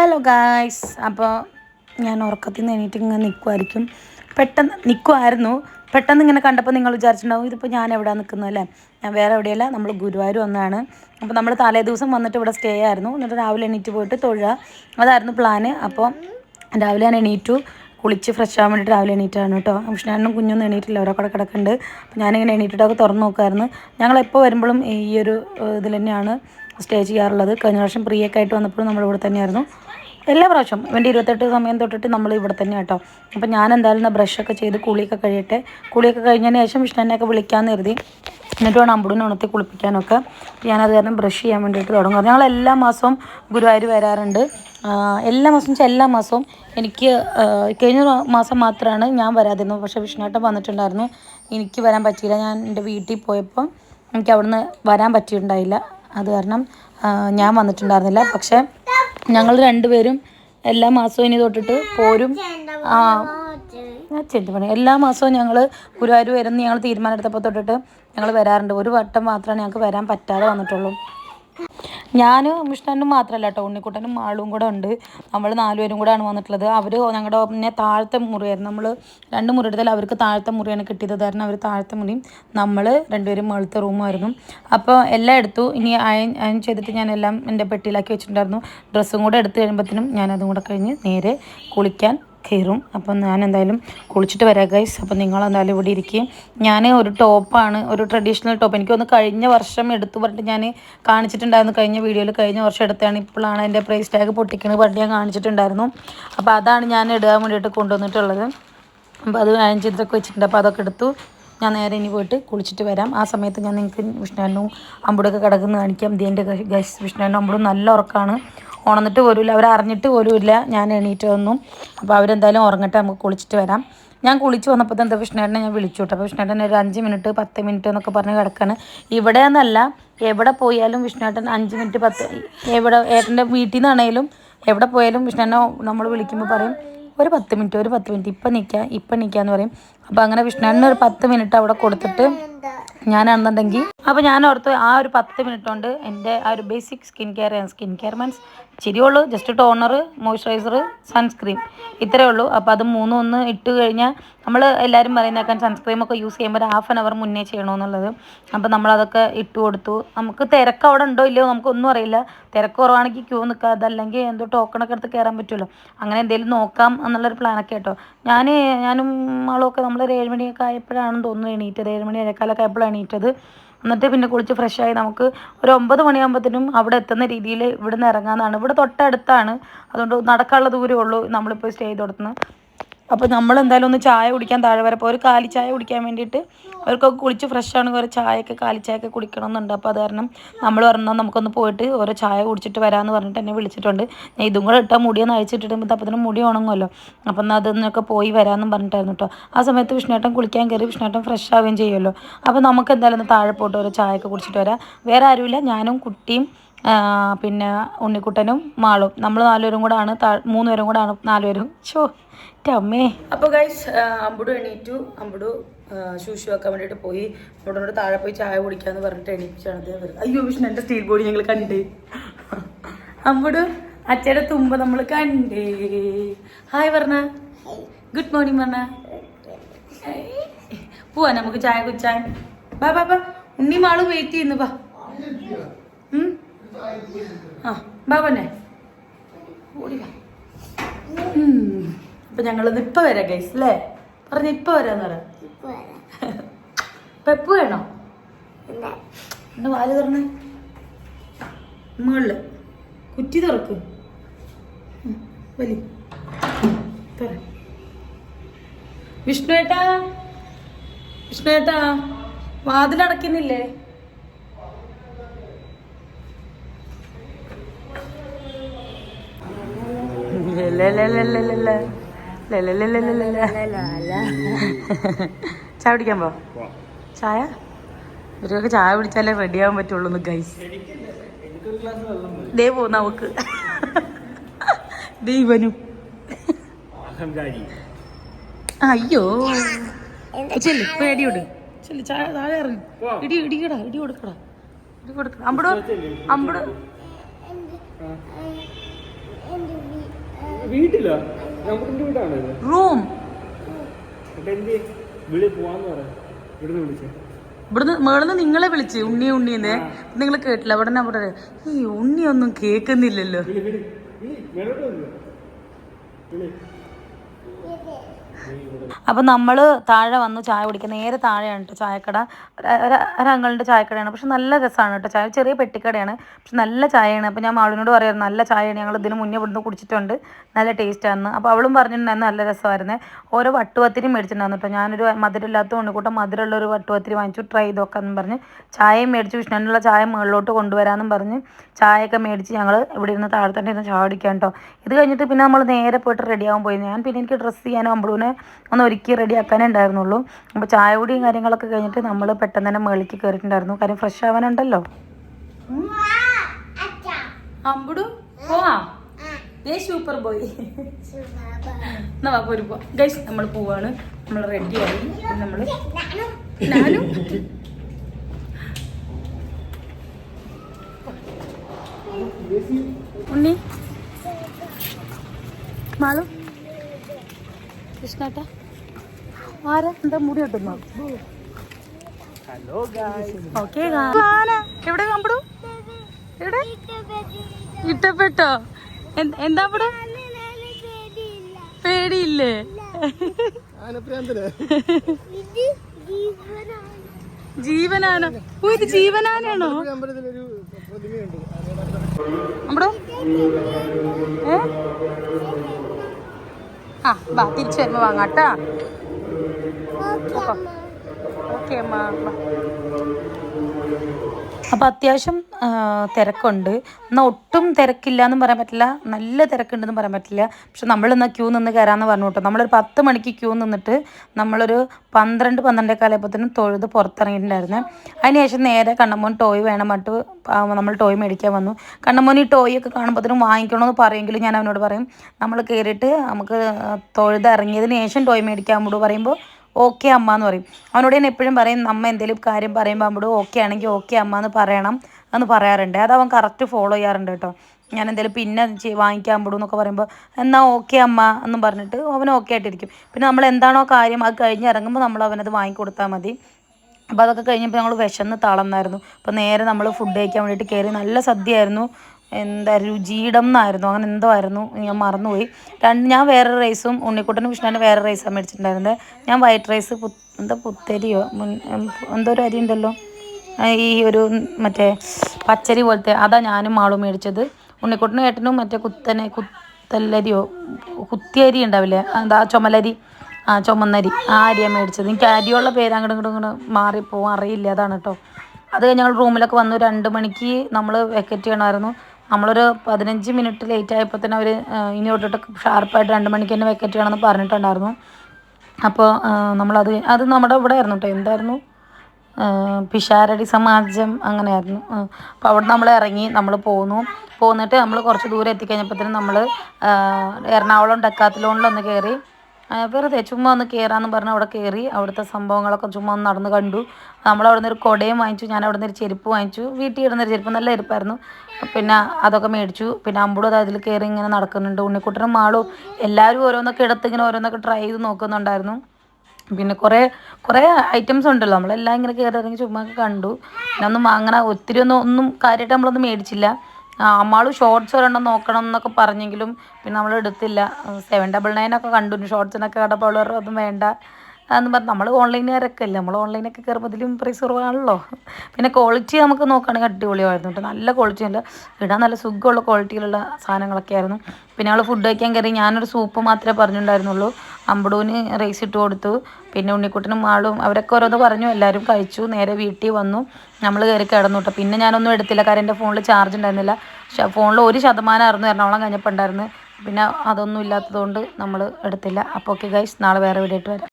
Hello guys അപ്പോൾ ഞാൻ ഉറക്കത്തിൽ നിന്ന് എണീറ്റ് ഇങ്ങനെ നിൽക്കുമായിരിക്കും പെട്ടെന്ന് നിൽക്കുമായിരുന്നു പെട്ടെന്ന് ഇങ്ങനെ കണ്ടപ്പോൾ നിങ്ങൾ വിചാരിച്ചിട്ടുണ്ടാവും ഇതിപ്പോൾ ഞാൻ എവിടെ നിൽക്കുന്നു അല്ലേ? ഞാൻ വേറെ എവിടെയല്ല നമ്മൾ ഗുരുവായൂർ ഒന്നാണ് അപ്പോൾ നമ്മൾ തലേ ദിവസം വന്നിട്ട് ഇവിടെ സ്റ്റേ ആയിരുന്നു. എന്നിട്ട് രാവിലെ എണീറ്റ് പോയിട്ട് തൊഴുക. അതായിരുന്നു പ്ലാന് അപ്പോൾ രാവിലെ ഞാൻ എണീറ്റു. കുളിച്ച് ഫ്രഷ് ആവാൻ വേണ്ടിയിട്ട് രാവിലെ എണീറ്റാണ് കേട്ടോ. കൃഷ്ണനും കുഞ്ഞൊന്നും എണീറ്റില്ല. ഓരോ കൂടെ കിടക്കുന്നുണ്ട് അപ്പോൾ ഞാനിങ്ങനെ എണീറ്റിട്ടൊക്കെ തുറന്ന് നോക്കായിരുന്നു. ഞങ്ങൾ എപ്പോൾ വരുമ്പോഴും ഈ ഒരു ഇതിൽ തന്നെയാണ് സ്റ്റേ ചെയ്യാറുള്ളത്. കഴിഞ്ഞ പ്രാവശ്യം പ്രിയൊക്കെ ആയിട്ട് വന്നപ്പോഴും നമ്മളിവിടെ തന്നെയായിരുന്നു. എല്ലാ പ്രാവശ്യം. ഇവന്റെ ഇരുപത്തെട്ട് സമയം തൊട്ടിട്ട് നമ്മൾ ഇവിടെ തന്നെ കേട്ടോ. അപ്പം ഞാൻ എന്തായാലും ബ്രഷൊക്കെ ചെയ്ത് കുളിയൊക്കെ കഴിയട്ടെ. കുളിയൊക്കെ കഴിഞ്ഞതിന് ശേഷം വിഷ്ണുവിനെയൊക്കെ വിളിക്കാമെന്ന് കരുതി. എന്നിട്ട് വേണം അമ്പുടിനെ ഉണർത്തി കുളിപ്പിക്കാനൊക്കെ. ഞാനത് കാരണം ബ്രഷ് ചെയ്യാൻ വേണ്ടിയിട്ട് തുടങ്ങും. ഞങ്ങൾ എല്ലാ മാസവും ഗുരുവായൂർ വരാറുണ്ട്. എല്ലാ മാസം വെച്ചാൽ എല്ലാ മാസവും എനിക്ക് കഴിഞ്ഞ മാസം മാത്രമാണ് ഞാൻ വരാതിരുന്നത്. പക്ഷേ വിഷ്ണുവേട്ടൻ വന്നിട്ടുണ്ടായിരുന്നു. എനിക്ക് വരാൻ പറ്റിയില്ല. ഞാൻ എന്റെ വീട്ടിൽ പോയപ്പോൾ എനിക്ക് അവിടുന്ന് വരാൻ പറ്റിയിട്ടുണ്ടായില്ല. അത് കാരണം ഞാൻ വന്നിട്ടുണ്ടായിരുന്നില്ല. പക്ഷേ ഞങ്ങൾ രണ്ടുപേരും എല്ലാ മാസവും ഇനി തൊട്ടിട്ട് പോരും. ആ. ഞാൻ ചെല്ലു പണി. എല്ലാ മാസവും ഞങ്ങൾ ഗുരുവായൂർ വരുന്ന ഞങ്ങൾ തീരുമാനമെടുത്തപ്പോൾ തൊട്ടിട്ട് ഞങ്ങൾ വരാറുണ്ട്. ഒരു വട്ടം മാത്രമാണ് ഞങ്ങൾക്ക് വരാൻ പറ്റാതെ വന്നിട്ടുള്ളൂ. ഞാൻ മിഷ്ണനും മാത്രമല്ല കേട്ടോ ഉണ്ണിക്കുട്ടനും ആളും കൂടെ ഉണ്ട്. നമ്മൾ നാലുപേരും കൂടെയാണ് വന്നിട്ടുള്ളത്. അവർ ഞങ്ങളുടെ പിന്നെ താഴത്തെ മുറിയായിരുന്നു. നമ്മൾ രണ്ട് മുറി എടുത്താൽ അവർക്ക് താഴത്തെ മുറിയാണ് കിട്ടിയത്. കാരണം അവർ താഴത്തെ മുറിയും നമ്മൾ രണ്ടുപേരും മുകളിലത്തെ റൂമായിരുന്നു. അപ്പോൾ എല്ലാം എടുത്തു. ഇനി അയൺ അയൺ ചെയ്തിട്ട് ഞാൻ എല്ലാം എന്റെ പെട്ടിയിലാക്കി വെച്ചിട്ടുണ്ടായിരുന്നു. ഡ്രസ്സും കൂടെ എടുത്ത് കഴിയുമ്പോഴത്തേനും ഞാനതും കൂടെ കഴിഞ്ഞ് നേരെ കുളിക്കാൻ കയറും. അപ്പം ഞാൻ എന്തായാലും കുളിച്ചിട്ട് വരാം ഗൈസ് അപ്പം നിങ്ങൾ എന്തായാലും ഇവിടെ ഇരിക്കുകയും ഞാൻ ഒരു ടോപ്പാണ് ഒരു ട്രഡീഷണൽ ടോപ്പ്. എനിക്കൊന്ന് കഴിഞ്ഞ വർഷം എടുത്തു പറഞ്ഞിട്ട് ഞാൻ കാണിച്ചിട്ടുണ്ടായിരുന്നു. കഴിഞ്ഞ വീഡിയോയിൽ കഴിഞ്ഞ വർഷം എടുത്താണ്. ഇപ്പോഴാണ് എന്റെ പ്രൈസ് ടാഗ് പൊട്ടിക്കുന്നത് പറഞ്ഞിട്ട് ഞാൻ കാണിച്ചിട്ടുണ്ടായിരുന്നു. അപ്പോൾ അതാണ് ഞാൻ ഇടാൻ വേണ്ടിയിട്ട് കൊണ്ടുവന്നിട്ടുള്ളത്. അപ്പോൾ അത് അയൺ ചെയ്തിട്ടൊക്കെ വെച്ചിട്ടുണ്ട്. അപ്പോൾ അതൊക്കെ എടുത്തു. ഞാൻ നേരെ ഇനി പോയിട്ട് കുളിച്ചിട്ട് വരാം. ആ സമയത്ത് ഞാൻ നിങ്ങൾക്ക് വിഷ്ണുവിനും അമ്പുടൊക്കെ കിടക്കുന്ന കാണിക്കാം. ഇതിന്റെ ഗൈസ് വിഷ്ണുവിനും അമ്പുടും നല്ല ഉറക്കമാണ് ഉണർന്നിട്ട് പോലുമില്ല അവർ അറിഞ്ഞിട്ട് പോലുമില്ല ഞാൻ എണീറ്റ് വന്നു. അപ്പോൾ അവരെന്തായാലും ഉറങ്ങട്ടെ നമുക്ക് കുളിച്ചിട്ട് വരാം. ഞാൻ കുളിച്ച് വന്നപ്പോൾ എന്താ കൃഷ്ണേട്ടനെ ഞാൻ വിളിച്ചു കേട്ടോ. അപ്പോൾ കൃഷ്ണേട്ടൻ ഒരു അഞ്ച് മിനിറ്റ് പത്ത് മിനിറ്റ് എന്നൊക്കെ പറഞ്ഞ് കിടക്കാണ്. ഇവിടെ എന്നല്ല എവിടെ പോയാലും വിഷ്ണേട്ടൻ അഞ്ച് മിനിറ്റ് പത്ത് എവിടെ ഏട്ടന്റെ വീട്ടിൽ നിന്നാണേലും എവിടെ പോയാലും വിഷ്ണുവിനെ നമ്മൾ വിളിക്കുമ്പോൾ പറയും ഒരു പത്ത് മിനിറ്റ് ഒരു പത്ത് മിനിറ്റ് ഇപ്പം നിൽക്കാം ഇപ്പം നിൽക്കാന്ന് പറയും. അപ്പോൾ അങ്ങനെ വിഷ്ണുവിന് ഒരു പത്ത് മിനിറ്റ് അവിടെ കൊടുത്തിട്ട് ഞാനാണെന്നുണ്ടെങ്കിൽ അപ്പോൾ ഞാൻ ഓർത്ത് ആ ഒരു പത്ത് മിനിറ്റ് കൊണ്ട് എന്റെ ആ ഒരു basic skin care skin care means ശരിയുള്ളൂ just toner moisturiser sunscreen ഇത്രയേ ഉള്ളൂ. അപ്പോൾ അത് മൂന്നും ഒന്ന് ഇട്ട് കഴിഞ്ഞാൽ നമ്മൾ എല്ലാവരും പറയുന്നേക്കാൻ സൺസ്ക്രീം ഒക്കെ യൂസ് ചെയ്യുമ്പോൾ ഹാഫ് ആൻ അവർ മുന്നേ ചെയ്യണമെന്നുള്ളത് അപ്പോൾ നമ്മളതൊക്കെ ഇട്ട് കൊടുത്തു. നമുക്ക് തിരക്ക് അവിടെ ഉണ്ടോ ഇല്ലയോ നമുക്ക് ഒന്നും അറിയില്ല. തിരക്ക് കുറവാണെങ്കിൽ ക്യൂ നിൽക്കുക. അതല്ലെങ്കിൽ എന്തോ ടോക്കണൊക്കെ എടുത്ത് കയറാൻ പറ്റുമല്ലോ. അങ്ങനെ എന്തെങ്കിലും നോക്കാം എന്നുള്ളൊരു പ്ലാനൊക്കെ കേട്ടോ. ഞാൻ ഞാനും ആളൊക്കെ നമ്മൾ ഒരു ഏഴ് മണിയൊക്കെ ആയപ്പോഴാണെന്ന് തോന്നുന്നു എണീറ്റത്. ഏഴ് മണി ഏഴേക്കാലൊക്കെ എപ്പോഴാണ് എണീറ്റത്? എന്നിട്ട് പിന്നെ കുളിച്ച് ഫ്രഷായി നമുക്ക് ഒരു ഒമ്പത് മണിയാകുമ്പോഴത്തേനും അവിടെ എത്തുന്ന രീതിയിൽ ഇവിടുന്ന് ഇറങ്ങാമെന്നാണ് ഇവിടെ തൊട്ടടുത്താണ്. അതുകൊണ്ട് നടക്കാനുള്ള ദൂരമേ ഉള്ളൂ. നമ്മളിപ്പോൾ സ്റ്റേ ചെയ്ത് കൊടുത്തുനിന്ന് അപ്പോൾ നമ്മൾ എന്തായാലും ഒന്ന് ചായ കുടിക്കാൻ താഴെ വരെ ഒരു കാലി ചായ കുടിക്കാൻ വേണ്ടിയിട്ട് അവർക്കൊക്കെ കുളിച്ച് ഫ്രഷ് ആണ്. ഒരു ചായയൊക്കെ കാലി ചായയൊക്കെ കുടിക്കണമെന്നുണ്ട്. അപ്പോൾ അത് കാരണം നമ്മൾ പറഞ്ഞാൽ നമുക്കൊന്ന് പോയിട്ട് ഓരോ ചായ കുടിച്ചിട്ട് വരാമെന്ന് പറഞ്ഞിട്ട് എന്നെ വിളിച്ചിട്ടുണ്ട്. ഞാൻ ഇതും കൂടെ ഇട്ടാൽ മുടിയൊന്ന് അയച്ചിട്ടിടുമ്പോൾ അപ്പത്തിന് മുടി ഉണങ്ങുമല്ലോ. അപ്പം എന്നാൽ അതൊന്നൊക്കെ പോയി വരാമെന്നും പറഞ്ഞിട്ടായിരുന്നു കേട്ടോ ആ സമയത്ത് വിഷ്ണേട്ടം കുളിക്കാൻ കയറി വിഷ്ണേട്ടം ഫ്രഷ് ആവുകയും ചെയ്യുമല്ലോ. അപ്പോൾ നമുക്ക് എന്തായാലും ഒന്ന് താഴെ പോയിട്ട് ഓരോ ചായയൊക്കെ കുടിച്ചിട്ട് വരാം. വേറെ ആരുമില്ല. ഞാനും കുട്ടിയും പിന്നെ ഉണ്ണിക്കുട്ടനും മാളും. നമ്മൾ നാലുപേരും കൂടെ ആണ് മൂന്നുപേരും കൂടെ ആണ് നാലുപേരും. ഷോ അമ്മേ. അപ്പോൾ ഗൈസ് അമ്പുടു എണീറ്റു. അമ്പുടു ശൂശു വെക്കാൻ വേണ്ടിയിട്ട് പോയി. അമ്പുടനോട് താഴെ പോയി ചായ കുടിക്കാന്ന് പറഞ്ഞിട്ട് എണീപ്പിച്ചാണ് അയ്യോ വിഷ്ണു എന്റെ സ്റ്റീൽ ബോഡി ഞങ്ങൾ കണ്ടേ. അമ്പുടു അച്ഛയുടെ തുമ്പ നമ്മൾ കണ്ടേ. ഹായ് പറഞ്ഞ ഗുഡ് മോർണിംഗ് പറഞ്ഞ പോവാ നമുക്ക് ചായ കുടിച്ചാൻ. ബാ ബാ ബാ ഉണ്ണി മാൾ വെയിറ്റ് ചെയ്യുന്നു ബാ ആ ആ ബാബന്നെ ഓടി. അപ്പൊ ഞങ്ങളത് ഇപ്പൊ വരാം ഗൈസ് അല്ലേ പറഞ്ഞ ഇപ്പൊ വരാന്ന് പറ. പെപ്പ് വേണോ? എന്റെ വാൽ തുറന്ന്. മുകളിൽ. കുറ്റി തുറക്ക്. വലി. തുറ. വിഷ്ണു ഏട്ടാ? വിഷ്ണു ഏട്ടാ വാതിലടക്കുന്നില്ലേ ചായ കുടിക്കാൻ പോ. ചായ? ഇവരൊക്കെ ചായ കുടിച്ചാലേ റെഡി ആവാൻ പറ്റുള്ളൂ ഗൈസ് ദേ പോ നമുക്ക്. ദൈവനും അയ്യോ. ചെല്ലി പേടിയോട് ചെല്ലി ചായ താഴെ ഇറങ്ങി. ഇടി ഇടിക്കടാ ഇടി കൊടുക്കടാ. ഇടി കൊടുക്കടാ. അമ്പടോ അമ്പടോ. വീട്ടിലാ? നമ്മുടെ വീടാണ് ഇത്? റൂം. ഇവിടുന്ന് മേളന്ന് നിങ്ങളെ വിളിച്ച് ഉണ്ണി ഉണ്ണിന്ന് നിങ്ങൾ കേട്ടില്ല. അവിടെ അവിടെ ഈ ഉണ്ണി ഒന്നും കേക്കുന്നില്ലല്ലോ അപ്പൊ നമ്മൾ അപ്പം നമ്മൾ താഴെ വന്ന് ചായ കുടിക്കുക നേരെ താഴെയാണ് കേട്ടോ ചായക്കട. ഒരു- ഒരു- ഒരങ്ങളുടെ ചായക്കടയാണ്. പക്ഷെ നല്ല രസമാണ് കേട്ടോ ചായ. ചെറിയ പെട്ടിക്കടയാണ്. പക്ഷെ നല്ല ചായയാണ്. അപ്പോൾ ഞാൻ മാളിനോട് പറയാറ് നല്ല ചായയാണ്. ഞങ്ങൾ ഇതിന് മുന്നേ ഇവിടുന്ന് കുടിച്ചിട്ടുണ്ട്. നല്ല ടേസ്റ്റാണെന്ന് അപ്പോൾ അവളും പറഞ്ഞിട്ടുണ്ടായിരുന്നു നല്ല രസമായിരുന്നു. ഓരോ വട്ടുപത്തിരി മേടിച്ചിട്ടുണ്ടായിരുന്നു കേട്ടോ. ഞാനൊരു മധുരമില്ലാത്ത ഉണ്ണിക്കൂട്ടം മധുരമുള്ള ഒരു വട്ടുപത്തിരി വാങ്ങിച്ചു. ട്രൈ ചെയ്തോക്കാന്നും പറഞ്ഞ് ചായയും മേടിച്ചു. വിഷ്ണുവിനുള്ള ചായ മുകളിലോട്ട് കൊണ്ടുവരാമെന്നും പറഞ്ഞ് ചായയൊക്കെ മേടിച്ച് ഞങ്ങൾ ഇവിടെ ഇരുന്ന് താഴെ തന്നെ ഇരുന്ന് ചായ കുടിക്കാൻ കേട്ടോ. ഇത് കഴിഞ്ഞിട്ട് പിന്നെ നമ്മൾ നേരെ പോയിട്ട് റെഡിയാവാൻ പോയി. ഞാൻ പിന്നെ എനിക്ക് ഡ്രസ്സ് ചെയ്യാനും അമ്പളൂനെ ഒന്ന് ഒരുക്കി റെഡിയാക്കാനേ ഉണ്ടായിരുന്നുള്ളൂ. അപ്പോൾ ചായ കുടിയും കാര്യങ്ങളൊക്കെ കഴിഞ്ഞിട്ട് നമ്മൾ പെട്ടെന്ന് തന്നെ മേളിക്ക് കയറിയിട്ടുണ്ടായിരുന്നു കാര്യം ഫ്രഷ് ആവാനുണ്ടല്ലോ. അമ്പടും പോവാ. സൂപ്പർ ബോയ് എന്നാ വാ ഗൈസ് നമ്മൾ പോവാണ്. നമ്മൾ റെഡിയായി നമ്മൾ ഞാനും ഉണ്ണി. മാളു. കൃഷ്ണേട്ട. ആരാ? എന്താ മുടി കിട്ടുന്നോ ഹലോ ഓക്കെ എവിടെ കമ്പടു? എവിടെ? ഇഷ്ടപ്പെട്ടോ എന്ത്- ഇവിടെ പേടിയില്ലേ? ജീവനാന ഓ ഇത് ജീവനാനാണോ നമ്മുടെ? ഏ? ആ വാ തിരിച്ചു വരുമ്പോ വാങ്ങാട്ടാ അപ്പോൾ അത്യാവശ്യം തിരക്കുണ്ട്. എന്നാൽ ഒട്ടും തിരക്കില്ല എന്നും പറയാൻ പറ്റില്ല. നല്ല തിരക്കുണ്ടെന്നും പറയാൻ പറ്റില്ല. പക്ഷെ നമ്മളെന്നാൽ ക്യൂ നിന്ന് കയറാമെന്ന് പറഞ്ഞു കേട്ടോ. നമ്മളൊരു പത്ത് മണിക്ക് ക്യൂ നിന്നിട്ട് നമ്മളൊരു പന്ത്രണ്ട് പന്ത്രണ്ടേ കാലയപ്പോഴത്തേനും തൊഴുത് പുറത്തിറങ്ങിയിട്ടുണ്ടായിരുന്നു. അതിനുശേഷം നേരെ കണ്ണമ്മോൻ ടോയ് വേണം മട്ട് നമ്മൾ ടോയ് മേടിക്കാൻ വന്നു. കണ്ണമ്മോൻ ഈ ടോയ് ഒക്കെ കാണുമ്പോഴത്തേനും വാങ്ങിക്കണമെന്ന് പറയുമെങ്കിലും ഞാൻ അവനോട് പറയും. നമ്മൾ കയറിയിട്ട് നമുക്ക് തൊഴുത് ഇറങ്ങിയതിന് ശേഷം ടോയ് മേടിക്കാൻ കൂടെ പറയുമ്പോൾ ഓക്കെ അമ്മ എന്ന് പറയും. അവനോട് ഞാൻ എപ്പോഴും പറയും നമ്മ എന്തെങ്കിലും കാര്യം പറയുമ്പോൾ അമ്മോട് ഓക്കെ ആണെങ്കിൽ ഓക്കെ അമ്മ എന്ന് പറയണം എന്ന് പറയാറുണ്ട്. അത് അവൻ കറക്റ്റ് ഫോളോ ചെയ്യാറുണ്ട് കേട്ടോ. ഞാൻ എന്തെങ്കിലും പിന്നെ വാങ്ങിക്കാൻ വിടും എന്നൊക്കെ പറയുമ്പോൾ എന്നാൽ ഓക്കെ അമ്മ എന്ന് പറഞ്ഞിട്ട് അവൻ ഓക്കെ ആയിട്ടിരിക്കും. പിന്നെ നമ്മൾ എന്താണോ കാര്യം അത് കഴിഞ്ഞ് ഇറങ്ങുമ്പോൾ നമ്മൾ അവനത് വാങ്ങിക്കൊടുത്താൽ മതി. അപ്പോൾ അതൊക്കെ കഴിഞ്ഞപ്പോൾ ഞങ്ങൾ വിശന്ന് തളർന്നായിരുന്നു. അപ്പോൾ നേരെ നമ്മൾ ഫുഡ് കഴിക്കാൻ വേണ്ടിയിട്ട് കയറി നല്ല സദ്യയായിരുന്നു. എന്താ രുചിയിടം എന്നായിരുന്നു. അങ്ങനെ എന്തോ ആയിരുന്നു. ഞാൻ മറന്നുപോയി. രണ്ട് ഞാൻ വേറെ റൈസും ഉണ്ണിക്കുട്ടനും കൃഷ്ണനും വേറെ റൈസാണ് മേടിച്ചിട്ടുണ്ടായിരുന്നത് ഞാൻ വൈറ്റ് റൈസ് എന്താ പുത്തരിയോ? എന്തോ ഒരു അരി ഉണ്ടല്ലോ. ഈ ഒരു മറ്റേ പച്ചരി പോലത്തെ. അതാ ഞാനും മാളും മേടിച്ചത്. ഉണ്ണിക്കുട്ടനും ഏട്ടനും മറ്റേ കുത്തനെ കുത്തല്ലരിയോ കുത്തിയരി ഉണ്ടാവില്ലേ? എന്താ ചുമലരി. ആ ചുമന്നരി. ആ അരിയാണ് മേടിച്ചത്. എനിക്ക് അരിയുള്ള പേര് അങ്ങോട്ടും ഇങ്ങോട്ടും ഇങ്ങോട്ട് മാറിപ്പോവും അറിയില്ല. അതാണ് കേട്ടോ. അത് കഴിഞ്ഞ് ഞങ്ങൾ റൂമിലൊക്കെ വന്നു. രണ്ട് മണിക്ക് നമ്മൾ വെക്കറ്റ് ചെയ്യണമായിരുന്നു. നമ്മളൊരു പതിനഞ്ച് മിനിറ്റ് ലേറ്റ് ആയപ്പോൾ തന്നെ അവർ ഇനി തൊട്ടിട്ട് ഷാർപ്പായിട്ട് രണ്ട് മണിക്ക് തന്നെ വെക്കറ്റ് വേണമെന്ന് പറഞ്ഞിട്ടുണ്ടായിരുന്നു. അപ്പോൾ നമ്മളത് അത് നമ്മുടെ ഇവിടെ ആയിരുന്നു കേട്ടോ എന്തായിരുന്നു? പിഷാരടി സമാജം അങ്ങനെയായിരുന്നു. അപ്പോൾ അവിടെ നമ്മൾ ഇറങ്ങി നമ്മൾ പോന്നു. പോന്നിട്ട് നമ്മൾ കുറച്ച് ദൂരം തന്നെ നമ്മൾ എറണാകുളം ഡെക്കാത്തിലോണിലൊന്ന് കയറി വെറുതെ ചുമ്മാ ഒന്ന് കയറാന്ന് പറഞ്ഞ് അവിടെ കയറി അവിടുത്തെ സംഭവങ്ങളൊക്കെ ചുമ്മാ ഒന്ന് നടന്ന് കണ്ടു. നമ്മൾ അവിടെ നിന്ന് ഒരു കുടയും വാങ്ങിച്ചു ഞാൻ അവിടെ നിന്ന് ഒരു ചെരുപ്പ് വാങ്ങിച്ചു. വീട്ടിൽ ഇടുന്നൊരു ചെരുപ്പ് നല്ല ചെരുപ്പായിരുന്നു. പിന്നെ അതൊക്കെ മേടിച്ചു. പിന്നെ അമ്പുടും അത് അതിൽ കയറി ഇങ്ങനെ നടക്കുന്നുണ്ട്. ഉണ്ണിക്കുട്ടനും മാളും എല്ലാവരും ഓരോന്നൊക്കെ എടുത്ത് ഇങ്ങനെ ഓരോന്നൊക്കെ ട്രൈ ചെയ്ത് നോക്കുന്നുണ്ടായിരുന്നു. പിന്നെ കുറേ കുറേ ഐറ്റംസ് ഉണ്ടല്ലോ. നമ്മളെല്ലാം ഇങ്ങനെ കയറി ഇറങ്ങി ചുമ്മാ കണ്ടു. പിന്നെ ഒന്നും അങ്ങനെ ഒത്തിരി ഒന്നും ഒന്നും കാര്യമായിട്ട് നമ്മളൊന്നും മേടിച്ചില്ല. അമ്മാൾ ഷോർട്സ് ഒരെണ്ണം നോക്കണം എന്നൊക്കെ പറഞ്ഞെങ്കിലും പിന്നെ നമ്മൾ എടുത്തില്ല. സെവൻ ഡബിൾ നയൻ ഒക്കെ കണ്ടു. ഷോർട്സിനൊക്കെ കണ്ടപ്പോൾ അതും വേണ്ട. എന്ന് പറഞ്ഞ് നമ്മൾ ഓൺലൈനുകാരൊക്കെ അല്ലേ? നമ്മൾ ഓൺലൈനൊക്കെ കയറുമ്പോൾ ഇതിലും പ്രൈസ് കുറവാണല്ലോ. പിന്നെ ക്വാളിറ്റി നമുക്ക് നോക്കുകയാണെങ്കിൽ അടിപൊളിയായിരുന്നു കേട്ടോ നല്ല ക്വാളിറ്റി അല്ല ഇടാൻ നല്ല സുഖമുള്ള ക്വാളിറ്റിയിലുള്ള സാധനങ്ങളൊക്കെ ആയിരുന്നു. പിന്നെ ഞങ്ങൾ ഫുഡ് കഴിക്കാൻ കയറി ഞാനൊരു സൂപ്പ് മാത്രമേ പറഞ്ഞിട്ടുണ്ടായിരുന്നുള്ളൂ. അമ്പടൂന് റൈസ് ഇട്ട് കൊടുത്തു. പിന്നെ ഉണ്ണിക്കുട്ടനും ആളും അവരൊക്കെ ഓരോന്ന് പറഞ്ഞു. എല്ലാവരും കഴിച്ചു. നേരെ വീട്ടിൽ വന്നു. നമ്മൾ കയറി കിടന്നു കേട്ടോ പിന്നെ ഞാനൊന്നും എടുത്തില്ല. കാരണം എന്റെ ഫോണിൽ ചാർജ് ഉണ്ടായിരുന്നില്ല. ഫോണിൽ ഒരു ശതമാനമായിരുന്നു എറണാകുളം കഴിഞ്ഞപ്പോൾ ഉണ്ടായിരുന്നു പിന്നെ അതൊന്നും ഇല്ലാത്തതുകൊണ്ട് നമ്മൾ എടുത്തില്ല. അപ്പോൾ ഓക്കെ ഗൈസ് നാളെ വേറെ വീഡിയോ ആയിട്ട് വരാം.